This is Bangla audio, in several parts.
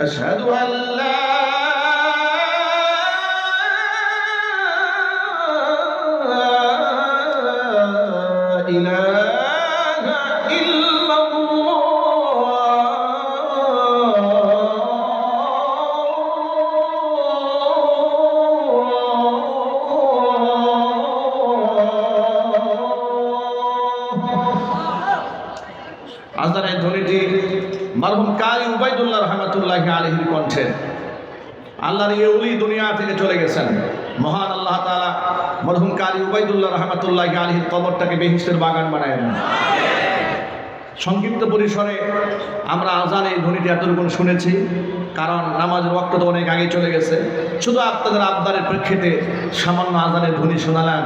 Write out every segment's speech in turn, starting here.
أشهد أن لا إله إلا الله আজানের ধ্বনিটি মারহুম কালী উবাইদুল্লাহ রহমতুল্লাহ আলহির কণ্ঠে। আল্লাহর ইয়ে উলি দুনিয়া থেকে চলে গেছেন। মহান আল্লাহ তালা মরহুম কালী উবাইদুল্লাহ রহমতুল্লাহ আলহির কবরটাকে বেহিস্তের বাগান বানায় দেন। সংক্ষিপ্ত পরিসরে আমরা আজান এই ধ্বনিটি এতটুকু শুনেছি, কারণ নামাজের ওয়াক্ত তো অনেক আগে চলে গেছে। শুধু আপনাদের আবদারের প্রেক্ষিতে সামান্য আজানের ধ্বনি শোনালেন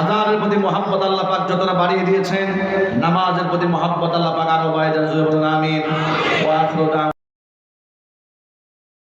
আজানের প্রতি মোহাম্মদ আল্লাহ পাক যতটা বাড়িয়ে দিয়েছেন, নামাজের প্রতি মোহাম্মদ আল্লাহ পাক আরও বাইরে আমিন। 后，当